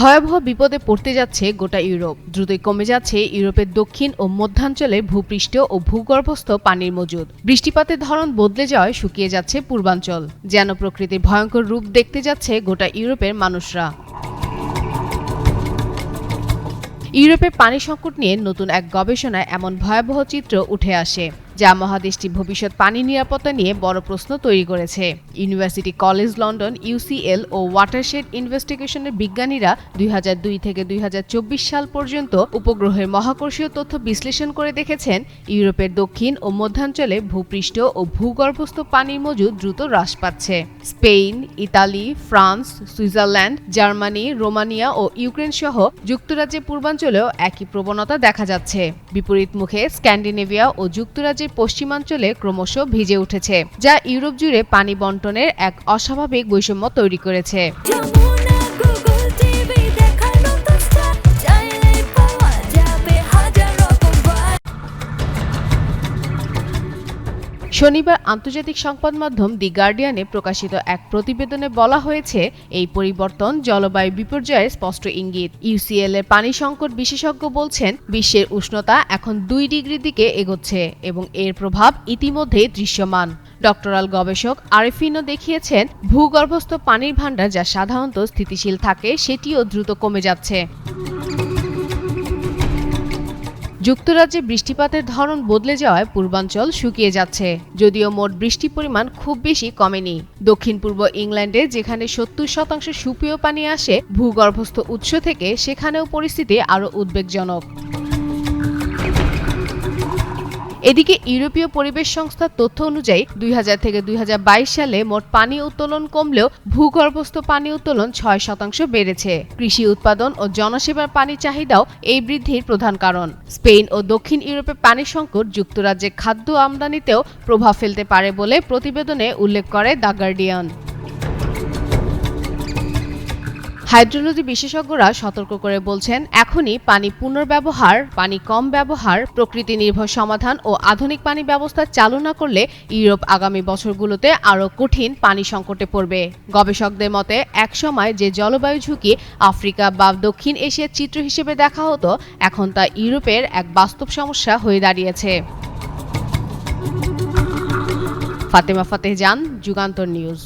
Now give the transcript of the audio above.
ভয়াবহ বিপদে পড়তে যাচ্ছে গোটা ইউরোপ। দ্রুতই কমে যাচ্ছে ইউরোপের দক্ষিণ ও মধ্যাঞ্চলে ভূপৃষ্ঠ ও ভূগর্ভস্থ পানির মজুদ। বৃষ্টিপাতের ধরন বদলে যাওয়ায় শুকিয়ে যাচ্ছে পূর্বাঞ্চল, যেন প্রকৃতির ভয়ঙ্কর রূপ দেখতে যাচ্ছে গোটা ইউরোপের মানুষরা। ইউরোপে পানি সংকট নিয়ে নতুন এক গবেষণায় এমন ভয়াবহ চিত্র উঠে আসে। যা মহাদেশটি ভবিষ্যৎ পানি নিরাপত্তা নিয়ে বড় প্রশ্ন তৈরি করেছে। ইউনিভার্সিটি কলেজ লন্ডন ইউসিএল ও ওয়াটারশেড ইনভেস্টিগেশনের বিজ্ঞানীরা দুই হাজার দুই থেকে দুই হাজার চব্বিশ সাল পর্যন্ত উপগ্রহের মহাকর্ষীয় তথ্য বিশ্লেষণ করে দেখেছেন, ইউরোপের দক্ষিণ ও মধ্যাঞ্চলে ভূপৃষ্ঠ ও ভূগর্ভস্থ পানির মজুদ দ্রুত হ্রাস পাচ্ছে। Spain Italy, France, Switzerland, Germany, Romania ও ইউক্রেন সহ যুক্তরাজ্যের পূর্বাঞ্চলেও একই প্রবণতা দেখা যাচ্ছে। বিপরীত মুখে স্ক্যান্ডিনেভিয়া ও যুক্তরাজ্যের পশ্চিমাঞ্চলে ক্রমশ ভিজে উঠেছে যা ইউরোপ জুড়ে পানি বন্টনের এক অস্বাভাবিক বৈষম্য তৈরি করেছে। শনিবার আন্তর্জাতিক সংবাদ মাধ্যম দি গার্ডিয়ানে প্রকাশিত এক প্রতিবেদনে বলা হয়েছে, এই পরিবর্তন জলবায়ু বিপর্যয়ের স্পষ্ট ইঙ্গিত। ইউসিএল এর পানি সংকট বিশেষজ্ঞ বলছেন, বিশ্বের উষ্ণতা এখন দুই ডিগ্রির দিকে এগোচ্ছে এবং এর প্রভাব ইতিমধ্যেই দৃশ্যমান। ডক্টরাল গবেষক আরেফিনও দেখিয়েছেন, ভূগর্ভস্থ পানির ভাণ্ডার যা সাধারণত স্থিতিশীল থাকে, সেটিও দ্রুত কমে যাচ্ছে। যুক্তরাজ্যে বৃষ্টিপাতের ধরন বদলে যাওয়ায় পূর্বাঞ্চল শুকিয়ে যাচ্ছে। যদিও মোট বৃষ্টি পরিমাণ খুব বেশি কমেনি। দক্ষিণ পূর্ব ইংল্যান্ডে যেখানে সত্তর শতাংশ সুপেয় পানি আসে, ভূগর্ভস্থ উৎস থেকে সেখানেও পরিস্থিতি আরও উদ্বেগজনক। এদিকে ইউরোপীয় পরিবেশ সংস্থার তথ্য অনুযায়ী দুই হাজার থেকে দুই হাজার বাইশ সালে মোট পানি উত্তোলন কমলেও ভূগর্ভস্থ পানি উত্তোলন ছয় শতাংশ বেড়েছে। কৃষি উৎপাদন ও জনসেবার পানি চাহিদাও এই বৃদ্ধির প্রধান কারণ। স্পেন ও দক্ষিণ ইউরোপে পানি সংকট যুক্তরাজ্যে খাদ্য আমদানিতেও প্রভাব ফেলতে পারে বলে প্রতিবেদনে উল্লেখ করে দ্য গার্ডিয়ান। হাইড্রোলজি বিশেষজ্ঞরা সতর্ক করে বলছেন, এখনই পানি পুনর্ব্যবহার, পানি কম ব্যবহার, প্রকৃতি নির্ভর সমাধান ও আধুনিক পানি ব্যবস্থা চালু না করলে ইউরোপ আগামী বছরগুলোতে আরও কঠিন পানি সংকটে পড়বে। গবেষকদের মতে, একসময় যে জলবায়ু ঝুঁকি আফ্রিকা বা দক্ষিণ এশিয়ার চিত্র হিসেবে দেখা হতো, এখন তা ইউরোপের এক বাস্তব সমস্যা হয়ে দাঁড়িয়েছে। ফাতেমা ফাতেহ জান, যুগান্তর নিউজ।